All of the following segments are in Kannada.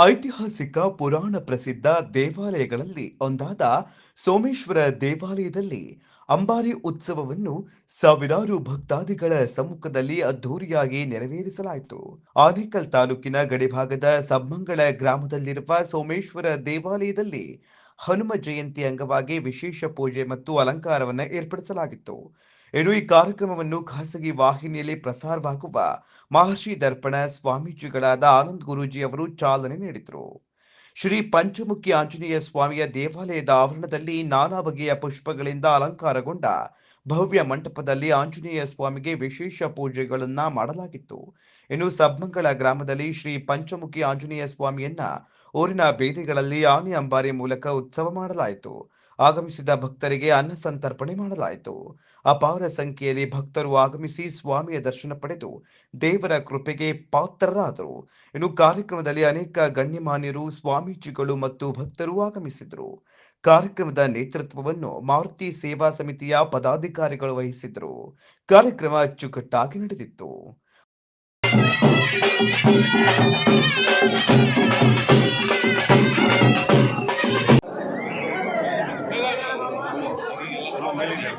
ಐತಿಹಾಸಿಕ ಪುರಾಣ ಪ್ರಸಿದ್ಧ ದೇವಾಲಯಗಳಲ್ಲಿ ಒಂದಾದ ಸೋಮೇಶ್ವರ ದೇವಾಲಯದಲ್ಲಿ ಅಂಬಾರಿ ಉತ್ಸವವನ್ನು ಸಾವಿರಾರು ಭಕ್ತಾದಿಗಳ ಸಮ್ಮುಖದಲ್ಲಿ ಅದ್ಧೂರಿಯಾಗಿ ನೆರವೇರಿಸಲಾಯಿತು. ಆನೇಕಲ್ ತಾಲೂಕಿನ ಗಡಿಭಾಗದ ಸಬ್ಮಂಗಳ ಗ್ರಾಮದಲ್ಲಿರುವ ಸೋಮೇಶ್ವರ ದೇವಾಲಯದಲ್ಲಿ ಹನುಮ ಜಯಂತಿ ಅಂಗವಾಗಿ ವಿಶೇಷ ಪೂಜೆ ಮತ್ತು ಅಲಂಕಾರವನ್ನು ಏರ್ಪಡಿಸಲಾಗಿತ್ತು. ಇನ್ನು ಈ ಕಾರ್ಯಕ್ರಮವನ್ನು ಖಾಸಗಿ ವಾಹಿನಿಯಲ್ಲಿ ಪ್ರಸಾರವಾಗುವ ಮಹರ್ಷಿ ದರ್ಪಣ ಸ್ವಾಮೀಜಿಗಳಾದ ಆನಂದ್ ಗುರೂಜಿ ಅವರು ಚಾಲನೆ ನೀಡಿದರು. ಶ್ರೀ ಪಂಚಮುಖಿ ಆಂಜನೇಯ ಸ್ವಾಮಿಯ ದೇವಾಲಯದ ಆವರಣದಲ್ಲಿ ನಾನಾ ಬಗೆಯ ಪುಷ್ಪಗಳಿಂದ ಅಲಂಕಾರಗೊಂಡ ಭವ್ಯ ಮಂಟಪದಲ್ಲಿ ಆಂಜನೇಯ ಸ್ವಾಮಿಗೆ ವಿಶೇಷ ಪೂಜೆಗಳನ್ನು ಮಾಡಲಾಗಿತ್ತು. ಇನ್ನು ಸಬ್ಮಂಗಳ ಗ್ರಾಮದಲ್ಲಿ ಶ್ರೀ ಪಂಚಮುಖಿ ಆಂಜನೇಯ ಸ್ವಾಮಿಯನ್ನ ಊರಿನ ಬೀದಿಗಳಲ್ಲಿ ಆನೆ ಅಂಬಾರಿ ಮೂಲಕ ಉತ್ಸವ ಮಾಡಲಾಯಿತು. ಆಗಮಿಸಿದ ಭಕ್ತರಿಗೆ ಅನ್ನ ಸಂತರ್ಪಣೆ ಮಾಡಲಾಯಿತು. ಅಪಾರ ಸಂಖ್ಯೆಯಲ್ಲಿ ಭಕ್ತರು ಆಗಮಿಸಿ ಸ್ವಾಮಿಯ ದರ್ಶನ ಪಡೆದು ದೇವರ ಕೃಪೆಗೆ ಪಾತ್ರರಾದರು. ಇನ್ನು ಕಾರ್ಯಕ್ರಮದಲ್ಲಿ ಅನೇಕ ಗಣ್ಯಮಾನ್ಯರು, ಸ್ವಾಮೀಜಿಗಳು ಮತ್ತು ಭಕ್ತರು ಆಗಮಿಸಿದರು ಕಾರ್ಯಕ್ರಮದ ನೇತೃತ್ವವನ್ನು ಮಾರುತಿ ಸೇವಾ ಸಮಿತಿಯ ಪದಾಧಿಕಾರಿಗಳು ವಹಿಸಿದರು ಕಾರ್ಯಕ್ರಮ ಅಚ್ಚುಕಟ್ಟಾಗಿ ನಡೆದಿತ್ತು.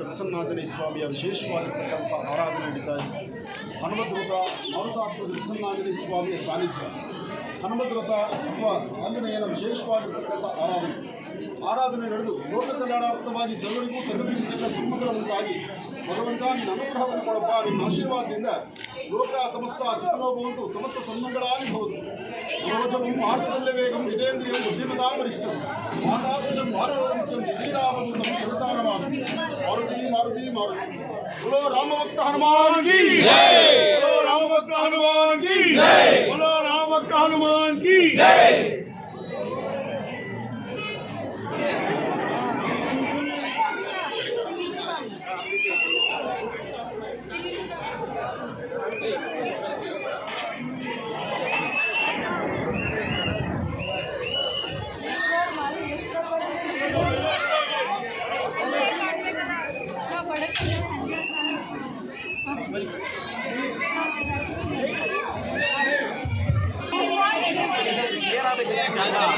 ಪ್ರಸನ್ನಾಂಜನೇಯ ಸ್ವಾಮಿಯ ವಿಶೇಷವಾಗಿರ್ತಕ್ಕಂಥ ಆರಾಧನೆ ನಡೀತಾ ಇದೆ ಹನುಮದ್ರಥ ಮರುತಾತ್ಮದ ಪ್ರಸನ್ನಾಂಜನೇಯ ಸ್ವಾಮಿಯ ಸಾನ್ನಿಧ್ಯ. ಹನುಮದ್ರಥ ಅಥವಾ ಆಂಜನೇಯನ ವಿಶೇಷವಾಗಿರ್ತಕ್ಕಂಥ ಆರಾಧನೆ. ಆರಾಧನೆ ನಡೆದು ಲೋಕ ಕಲ್ಯಾಣಾರ್ಥವಾಗಿ ಸರ್ವರಿಗೂ ಸಕಲರಿಗೂ ಸಕಲ ಸನ್ಮಂಗಲ ಉಂಟಾಗಿ ಭಗವಂತ ನಿನ್ನ ಅನುಗ್ರಹವನ್ನು ಕೊಡಪ್ಪ ನಿನ್ನ ಆಶೀರ್ವಾದದಿಂದ ಲೋಕ ಸಮಸ್ತ ಸುಖಲೋಭವಂತು ಸಮಸ್ತ ಸನ್ಮಂಗಳಾಗಿ ಹೌದು ಸರ್ವಜಂ ಮಾರ್ಗದಲ್ಲೇ ವೇಗಂ ಜಿತೇಂದ್ರಿಯಂ ಬುದ್ಧಿಮತಾ ವರಿಷ್ಠಂ ಮಾತಾಪಿತಂ ಭಾರತಂ ಶ್ರೀರಾಮದೂತಂ ಶಿರಸಾರಮಾಮಿ ಮಾರುತಿ ಮಾರುತಿ ಮಾರುತಿ बोलो राम भक्त हनुमान की जय बोलो राम भक्त हनुमान की जय बोलो राम भक्त हनुमान की जय 자, 자.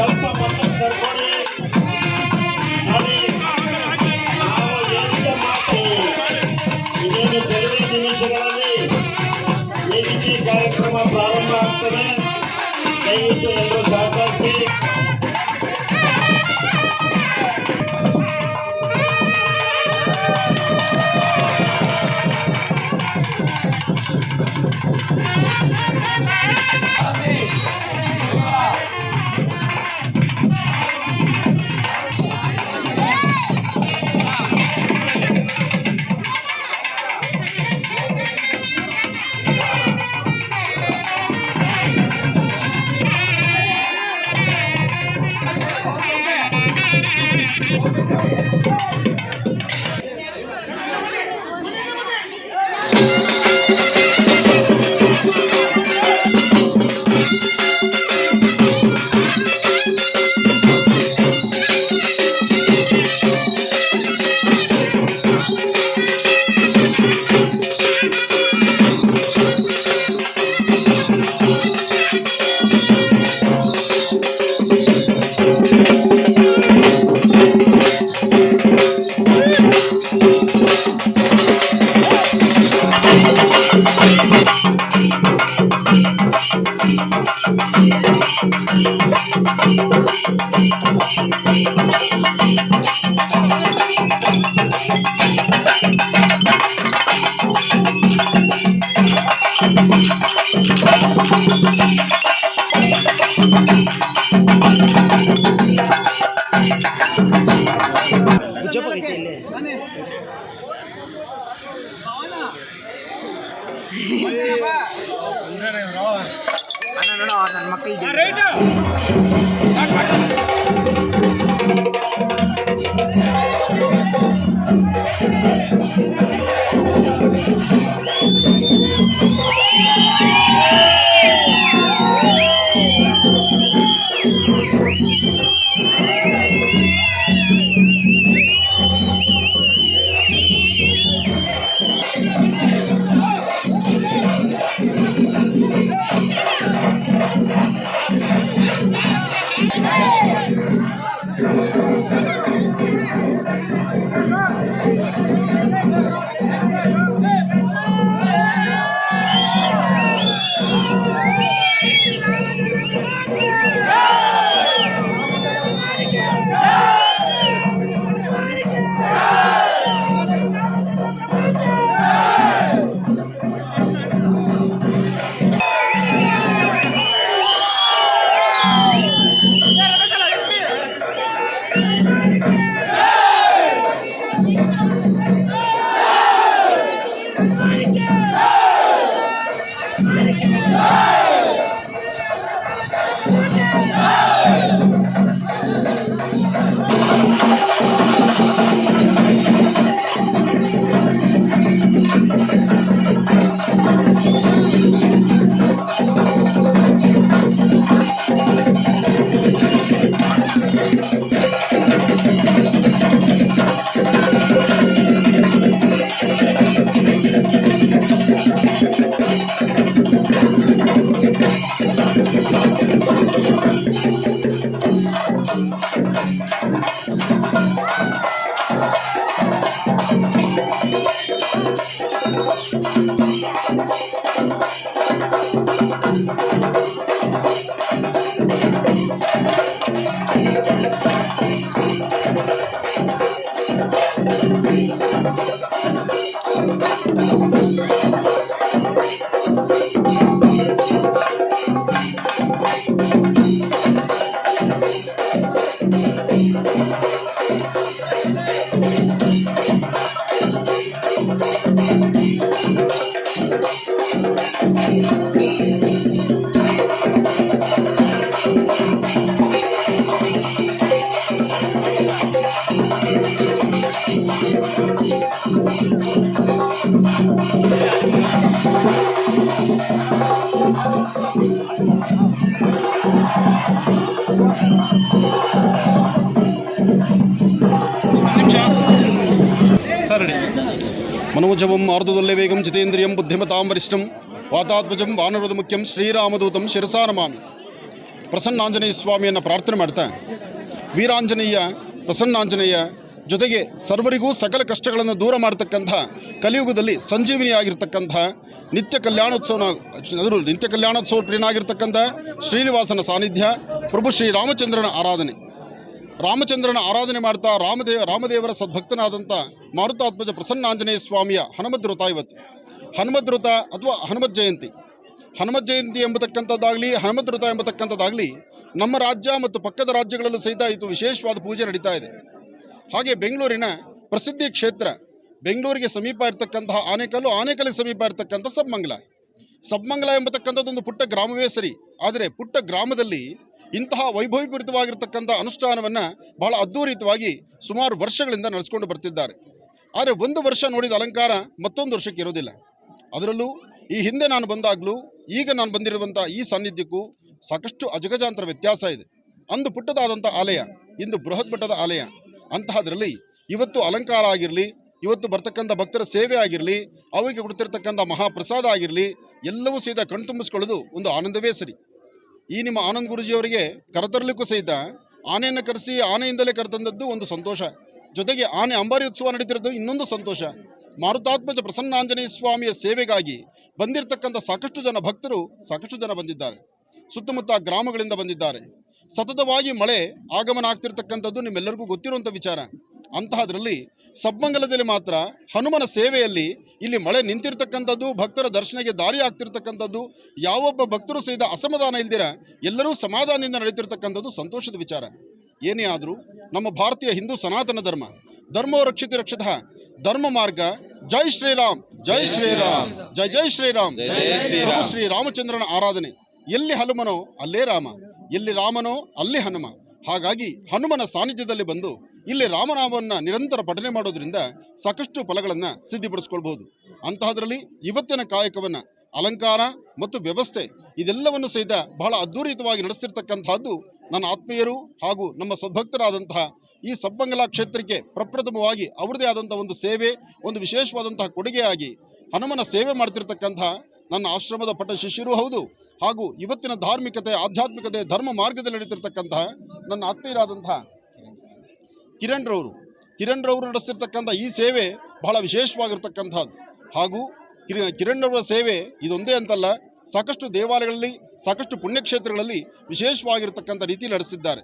ಸ್ವಲ್ಪ ಮೊತ್ತ ಸರ್ಕೊಳ್ಳಿ ನೋಡಿ ನಾವು ಹೇಳಿದ ಮಾತು ಇನ್ನೊಂದು ಕೆಲವೇ ನಿಮಿಷಗಳಲ್ಲಿ ಈ ನನ್ನ ಮಕ್ಕಳಿಗೆ మనోజవం ఆర్దుదొల్లే వేగం జితేంద్రియం బుద్ధిమతాం వరిష్టం ವಾತಾತ್ಮಜಂ ವಾನರದ ಮುಖ್ಯಂ ಶ್ರೀರಾಮದೂತಂ ಶಿರಸಾ ನಮಾಮಿ ಪ್ರಸನ್ನಾಂಜನೇಯ ಸ್ವಾಮಿಯನ್ನು ಪ್ರಾರ್ಥನೆ ಮಾಡ್ತಾ ವೀರಾಂಜನೇಯ ಪ್ರಸನ್ನಾಂಜನೇಯ ಜೊತೆಗೆ ಸರ್ವರಿಗೂ ಸಕಲ ಕಷ್ಟಗಳನ್ನು ದೂರ ಮಾಡತಕ್ಕಂಥ ಕಲಿಯುಗದಲ್ಲಿ ಸಂಜೀವಿನಿಯಾಗಿರ್ತಕ್ಕಂಥ ನಿತ್ಯ ಕಲ್ಯಾಣೋತ್ಸವನ ಅದರ ನಿತ್ಯ ಕಲ್ಯಾಣೋತ್ಸವ ಪ್ರಿಯನಾಗಿರ್ತಕ್ಕಂಥ ಶ್ರೀನಿವಾಸನ ಸಾನ್ನಿಧ್ಯ ಪ್ರಭು ಶ್ರೀ ರಾಮಚಂದ್ರನ ಆರಾಧನೆ ರಾಮಚಂದ್ರನ ಆರಾಧನೆ ಮಾಡ್ತಾ ರಾಮದೇ ರಾಮದೇವರ ಸದ್ಭಕ್ತನಾದಂಥ ಮಾರುತಾತ್ಮಜ ಪ್ರಸನ್ನಾಂಜನೇಯ ಸ್ವಾಮಿಯ ಹನುಮದ್ ವೃತ ಇವತ್ತು. ಹನುಮದ್ ಅಥವಾ ಹನುಮತ್ ಜಯಂತಿ. ಹನುಮತ್ ಜಯಂತಿ ಎಂಬತಕ್ಕಂಥದ್ದಾಗಲಿ ಹನುಮದ್ ವೃತ ಎಂಬತಕ್ಕಂಥದ್ದಾಗಲಿ ನಮ್ಮ ರಾಜ್ಯ ಮತ್ತು ಪಕ್ಕದ ರಾಜ್ಯಗಳಲ್ಲೂ ಸಹಿತ ಇದು ವಿಶೇಷವಾದ ಪೂಜೆ ನಡೀತಾ ಇದೆ. ಹಾಗೆ ಬೆಂಗಳೂರಿನ ಪ್ರಸಿದ್ಧಿ ಕ್ಷೇತ್ರ, ಬೆಂಗಳೂರಿಗೆ ಸಮೀಪ ಇರತಕ್ಕಂತಹ ಆನೇಕಲ್ಲು ಆನೇಕಲ್ಲಿಗೆ ಸಮೀಪ ಇರತಕ್ಕಂಥ ಸಬ್ಮಂಗಲ. ಸಬ್ಮಂಗಲ ಎಂಬತಕ್ಕಂಥದ್ದೊಂದು ಪುಟ್ಟ ಗ್ರಾಮವೇ ಸರಿ, ಆದರೆ ಪುಟ್ಟ ಗ್ರಾಮದಲ್ಲಿ ಇಂತಹ ವೈಭವೀಪೂರಿತವಾಗಿರ್ತಕ್ಕಂಥ ಅನುಷ್ಠಾನವನ್ನು ಬಹಳ ಅದ್ಧೂರಿತವಾಗಿ ಸುಮಾರು ವರ್ಷಗಳಿಂದ ನಡೆಸ್ಕೊಂಡು ಬರ್ತಿದ್ದಾರೆ. ಆದರೆ ಒಂದು ವರ್ಷ ನೋಡಿದ ಅಲಂಕಾರ ಮತ್ತೊಂದು ವರ್ಷಕ್ಕೆ ಇರೋದಿಲ್ಲ. ಅದರಲ್ಲೂ ಈ ಹಿಂದೆ ನಾನು ಬಂದಾಗಲೂ ಈಗ ನಾನು ಬಂದಿರುವಂಥ ಈ ಸಾನ್ನಿಧ್ಯಕ್ಕೂ ಸಾಕಷ್ಟು ಅಜಗಜಾಂತರ ವ್ಯತ್ಯಾಸ ಇದೆ. ಅಂದು ಪುಟ್ಟದಾದಂಥ ಆಲಯ, ಇಂದು ಬೃಹತ್ ಮಟ್ಟದ ಆಲಯ. ಅಂತಹದ್ರಲ್ಲಿ ಇವತ್ತು ಅಲಂಕಾರ ಆಗಿರಲಿ, ಇವತ್ತು ಬರ್ತಕ್ಕಂಥ ಭಕ್ತರ ಸೇವೆ ಆಗಿರಲಿ, ಅವರಿಗೆ ಕೊಡ್ತಿರ್ತಕ್ಕಂಥ ಮಹಾಪ್ರಸಾದ ಆಗಿರಲಿ, ಎಲ್ಲವೂ ಸಹಿತ ಕಣ್ತುಂಬಿಸ್ಕೊಳ್ಳೋದು ಒಂದು ಆನಂದವೇ ಸರಿ. ಈ ನಿಮ್ಮ ಆನಂದ್ ಗುರುಜಿಯವರಿಗೆ ಕರೆತರಲಿಕ್ಕೂ ಸಹಿತ ಆನೆಯನ್ನು ಕರೆಸಿ ಆನೆಯಿಂದಲೇ ಕರೆತಂದದ್ದು ಒಂದು ಸಂತೋಷ. ಜೊತೆಗೆ ಆನೆ ಅಂಬಾರಿ ಉತ್ಸವ ನಡೀತಿರೋದು ಇನ್ನೊಂದು ಸಂತೋಷ. ಮಾರುತಾತ್ಮಜ ಪ್ರಸನ್ನಾಂಜನೇಯ ಸ್ವಾಮಿಯ ಸೇವೆಗಾಗಿ ಬಂದಿರತಕ್ಕಂಥ ಸಾಕಷ್ಟು ಜನ ಭಕ್ತರು, ಸಾಕಷ್ಟು ಜನ ಬಂದಿದ್ದಾರೆ. ಸುತ್ತಮುತ್ತ ಗ್ರಾಮಗಳಿಂದ ಬಂದಿದ್ದಾರೆ. ಸತತವಾಗಿ ಮಳೆ ಆಗಮನ ಆಗ್ತಿರ್ತಕ್ಕಂಥದ್ದು ನಿಮ್ಮೆಲ್ಲರಿಗೂ ಗೊತ್ತಿರುವಂಥ ವಿಚಾರ. ಅಂತಹದ್ರಲ್ಲಿ ಸಬ್ಮಂಗಲದಲ್ಲಿ ಮಾತ್ರ ಹನುಮನ ಸೇವೆಯಲ್ಲಿ ಇಲ್ಲಿ ಮಳೆ ನಿಂತಿರ್ತಕ್ಕಂಥದ್ದು ಭಕ್ತರ ದರ್ಶನಕ್ಕೆ ದಾರಿ ಆಗ್ತಿರ್ತಕ್ಕಂಥದ್ದು ಯಾವೊಬ್ಬ ಭಕ್ತರು ಸಹಿತ ಅಸಮಾಧಾನ ಇಲ್ದಿರ ಎಲ್ಲರೂ ಸಮಾಧಾನದಿಂದ ನಡೀತಿರ್ತಕ್ಕಂಥದ್ದು ಸಂತೋಷದ ವಿಚಾರ. ಏನೇ ಆದರೂ ನಮ್ಮ ಭಾರತೀಯ ಹಿಂದೂ ಸನಾತನ ಧರ್ಮ ಧರ್ಮೋ ರಕ್ಷಿತ ರಕ್ಷಿತ ಧರ್ಮ ಮಾರ್ಗ ಜೈ ಶ್ರೀರಾಮ್ ಜೈ ಶ್ರೀರಾಮ್ ಜೈ ಜೈ ಶ್ರೀರಾಮ್ ಪ್ರಭು ಶ್ರೀ ರಾಮಚಂದ್ರನ ಆರಾಧನೆ. ಎಲ್ಲಿ ಹನುಮನೋ ಅಲ್ಲೇ ರಾಮ ಎಲ್ಲಿ ರಾಮನೋ ಅಲ್ಲೇ ಹನುಮ. ಹಾಗಾಗಿ ಹನುಮನ ಸಾನ್ನಿಧ್ಯದಲ್ಲಿ ಬಂದು ಇಲ್ಲಿ ರಾಮನಾಮವನ್ನು ನಿರಂತರ ಪಠನೆ ಮಾಡೋದ್ರಿಂದ ಸಾಕಷ್ಟು ಫಲಗಳನ್ನು ಸಿದ್ಧಿಪಡಿಸ್ಕೊಳ್ಬಹುದು. ಅಂತಹದರಲ್ಲಿ ಇವತ್ತಿನ ಕಾಯಕವನ್ನು ಅಲಂಕಾರ ಮತ್ತು ವ್ಯವಸ್ಥೆ ಇದೆಲ್ಲವನ್ನು ಸಹಿತ ಬಹಳ ಅದ್ಧೂರಿತವಾಗಿ ನಡೆಸ್ತಿರ್ತಕ್ಕಂತಹದ್ದು ನನ್ನ ಆತ್ಮೀಯರು ಹಾಗೂ ನಮ್ಮ ಸದ್ಭಕ್ತರಾದಂತಹ ಈ ಸಬ್ಬಂಗಲ ಕ್ಷೇತ್ರಕ್ಕೆ ಪ್ರಪ್ರಥಮವಾಗಿ ಅವರದೇ ಆದಂಥ ಒಂದು ಸೇವೆ, ಒಂದು ವಿಶೇಷವಾದಂತಹ ಕೊಡುಗೆಯಾಗಿ ಹನುಮನ ಸೇವೆ ಮಾಡ್ತಿರ್ತಕ್ಕಂತಹ ನನ್ನ ಆಶ್ರಮದ ಪಟ್ಟ ಶಿಷ್ಯರೂ ಹೌದು ಹಾಗೂ ಇವತ್ತಿನ ಧಾರ್ಮಿಕತೆ, ಆಧ್ಯಾತ್ಮಿಕತೆ, ಧರ್ಮ ಮಾರ್ಗದಲ್ಲಿ ನಡೀತಿರ್ತಕ್ಕಂತಹ ನನ್ನ ಆತ್ಮೀಯರಾದಂತಹ ಕಿರಣ್ ರವರು. ಕಿರಣ್ ರವರು ನಡೆಸಿರ್ತಕ್ಕಂಥ ಈ ಸೇವೆ ಬಹಳ ವಿಶೇಷವಾಗಿರ್ತಕ್ಕಂಥದ್ದು. ಹಾಗೂ ಕಿರ ಕಿರಣ್ ರವರ ಸೇವೆ ಇದೊಂದೇ ಅಂತಲ್ಲ ಸಾಕಷ್ಟು ದೇವಾಲಯಗಳಲ್ಲಿ ಸಾಕಷ್ಟು ಪುಣ್ಯಕ್ಷೇತ್ರಗಳಲ್ಲಿ ವಿಶೇಷವಾಗಿರ್ತಕ್ಕಂಥ ರೀತಿ ನಡೆಸಿದ್ದಾರೆ.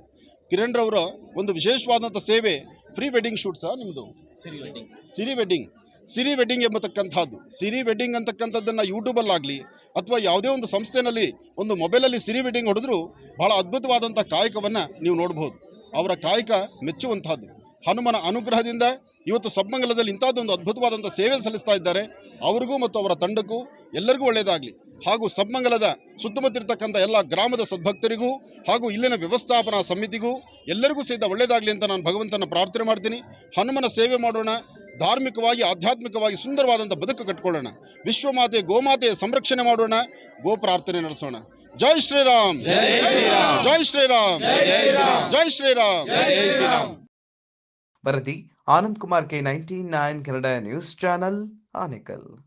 ಕಿರಣ್ ರವರ ಒಂದು ವಿಶೇಷವಾದಂಥ ಸೇವೆ ಫ್ರೀ ವೆಡ್ಡಿಂಗ್ ಶೂಟ್ ಸಹ ನಿಮ್ಮದು Siri wedding Siri wedding Siri wedding ಎಂಬತಕ್ಕಂಥದ್ದು. ಸಿರಿ ವೆಡ್ಡಿಂಗ್ ಅಂತಕ್ಕಂಥದ್ದನ್ನು ಯೂಟ್ಯೂಬಲ್ಲಾಗಲಿ ಅಥವಾ ಯಾವುದೇ ಒಂದು ಸಂಸ್ಥೆನಲ್ಲಿ ಒಂದು ಮೊಬೈಲಲ್ಲಿ ಸಿರಿ ವೆಡ್ಡಿಂಗ್ ಹೊಡೆದ್ರೂ ಭಾಳ ಅದ್ಭುತವಾದಂಥ ಕಾಯಕವನ್ನು ನೀವು ನೋಡ್ಬೋದು. ಅವರ ಕಾಯಕ ಮೆಚ್ಚುವಂತಹದ್ದು ಹನುಮನ ಅನುಗ್ರಹದಿಂದ ಇವತ್ತು ಸಬ್ಮಂಗಲದಲ್ಲಿ ಇಂಥದ್ದೊಂದು ಅದ್ಭುತವಾದಂಥ ಸೇವೆ ಸಲ್ಲಿಸ್ತಾ ಇದ್ದಾರೆ. ಅವರಿಗೂ ಮತ್ತು ಅವರ ತಂಡಕ್ಕೂ ಎಲ್ಲರಿಗೂ ಒಳ್ಳೆಯದಾಗಲಿ. ಹಾಗೂ ಸಬ್ಮಂಗಲದ ಸುತ್ತಮುತ್ತಿರ್ತಕ್ಕಂಥ ಎಲ್ಲ ಗ್ರಾಮದ ಸದ್ಭಕ್ತರಿಗೂ ಹಾಗೂ ಇಲ್ಲಿನ ವ್ಯವಸ್ಥಾಪನಾ ಸಮಿತಿಗೂ ಎಲ್ಲರಿಗೂ ಸಹಿತ ಒಳ್ಳೆಯದಾಗಲಿ ಅಂತ ನಾನು ಭಗವಂತನ ಪ್ರಾರ್ಥನೆ ಮಾಡ್ತೀನಿ. ಹನುಮನ ಸೇವೆ ಮಾಡೋಣ. ಧಾರ್ಮಿಕವಾಗಿ ಆಧ್ಯಾತ್ಮಿಕವಾಗಿ ಸುಂದರವಾದಂಥ ಬದುಕು ಕಟ್ಕೊಳ್ಳೋಣ. ವಿಶ್ವಮಾತೆ ಗೋಮಾತೆ ಸಂರಕ್ಷಣೆ ಮಾಡೋಣ. ಗೋ ಪ್ರಾರ್ಥನೆ ನಡೆಸೋಣ. ಜೈ ಶ್ರೀರಾಮ್. ಜೈ ಶ್ರೀರಾಮ್. ಜೈ ಶ್ರೀರಾಮ್. ವರದಿ Anand Kumar K ninety nine Kannada news channel Anekal.